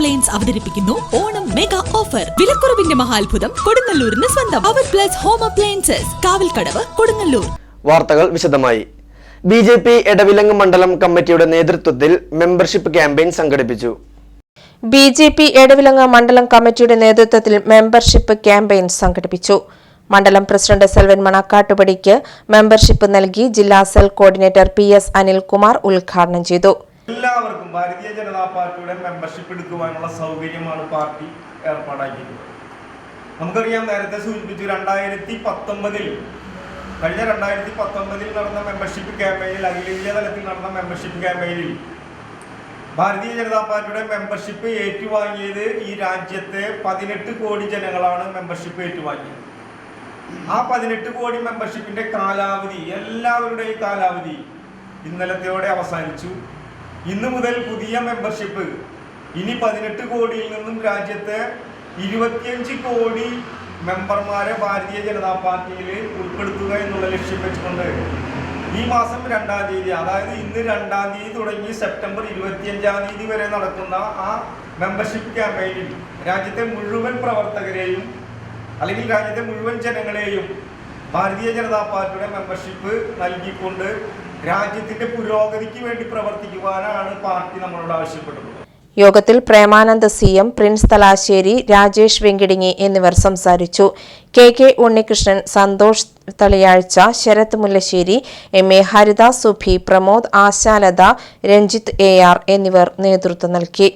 Appliance അവതരിപ്പിക്കുന്നു. Onam mega offer വിലക്കുറവിന്റെ മഹാത്ഭുതം കൊടുങ്ങല്ലൂരിന് സ്വന്തം. അവർ plus home appliances Kavalkadavu Kodungallur. വാർത്തകൾ വിശദമായി. ബി ജെ പി എടവിലങ്ങ് മണ്ഡലം കമ്മിറ്റിയുടെ നേതൃത്വത്തിൽ മെമ്പർഷിപ്പ് ക്യാമ്പയിൻ സംഘടിപ്പിച്ചു. ബി ജെ പി എടവിലങ്ങ് മണ്ഡലം കമ്മിറ്റിയുടെ നേതൃത്വത്തിൽ മെമ്പർഷിപ്പ് ക്യാമ്പയിൻ സംഘടിപ്പിച്ചു. മണ്ഡലം പ്രസിഡന്റ് സെൽവൻ മണക്കാട്ടുപടിക്ക് മെമ്പർഷിപ്പ് നൽകി ജില്ലാ cell coordinator P S Anilkumar ഉദ്ഘാടനം ചെയ്തു. എല്ലാവർക്കും ഭാരതീയ ജനതാ പാർട്ടിയുടെ മെമ്പർഷിപ്പ് എടുക്കുവാനുള്ള സൗകര്യമാണ് പാർട്ടി ഏർപ്പാടാക്കിയിട്ടുള്ളത് നമുക്കറിയാം നേരത്തെ സൂചിപ്പിച്ചു രണ്ടായിരത്തി പത്തൊമ്പതിൽ കഴിഞ്ഞ രണ്ടായിരത്തി പത്തൊമ്പതിൽ നടന്ന മെമ്പർഷിപ്പ് ക്യാമ്പയിനിൽ അഖിലേന്ത്യാ തലത്തിൽ നടന്ന മെമ്പർഷിപ്പ് ക്യാമ്പയിനിൽ ഭാരതീയ ജനതാ പാർട്ടിയുടെ മെമ്പർഷിപ്പ് ഏറ്റുവാങ്ങിയത് ഈ രാജ്യത്തെ പതിനെട്ട് കോടി ജനങ്ങളാണ് മെമ്പർഷിപ്പ് ഏറ്റുവാങ്ങിയത്. ആ പതിനെട്ട് കോടി മെമ്പർഷിപ്പിന്റെ കാലാവധി എല്ലാവരുടെയും കാലാവധി ഇന്നലത്തെയോടെ അവസാനിച്ചു. ഇന്നു മുതൽ പുതിയ മെമ്പർഷിപ്പ് ഇനി പതിനെട്ട് കോടിയിൽ നിന്നും രാജ്യത്തെ ഇരുപത്തിയഞ്ച് കോടി മെമ്പർമാരെ ഭാരതീയ ജനതാ പാർട്ടിയിൽ ഉൾപ്പെടുത്തുക എന്നുള്ള ലക്ഷ്യം വെച്ചുകൊണ്ട് ഈ മാസം രണ്ടാം തീയതി അതായത് ഇന്ന് രണ്ടാം തീയതി തുടങ്ങി സെപ്റ്റംബർ ഇരുപത്തിയഞ്ചാം തീയതി വരെ നടക്കുന്ന ആ മെമ്പർഷിപ്പ് ക്യാമ്പയിനിൽ രാജ്യത്തെ മുഴുവൻ പ്രവർത്തകരെയും അല്ലെങ്കിൽ രാജ്യത്തെ മുഴുവൻ ജനങ്ങളെയും ഭാരതീയ ജനതാ പാർട്ടിയുടെ മെമ്പർഷിപ്പ് നൽകിക്കൊണ്ട് രാജ്യത്തിന്റെ പുരോഗതിക്ക് വേണ്ടി പ്രവർത്തിക്കുവാനാണ് പാർട്ടി നമ്മളോട് ആവശ്യപ്പെട്ടത്. യോഗത്തിൽ Premananda C M Prince Thalassery Rajesh Venkitingi എന്നിവർ സംസാരിച്ചു. K K Unnikrishnan Santhosh Thaliyazhcha Sarath Mullassery M A Haridas Subhi Pramod Ashalatha Ranjith A R എന്നിവർ നേതൃത്വം നൽകി.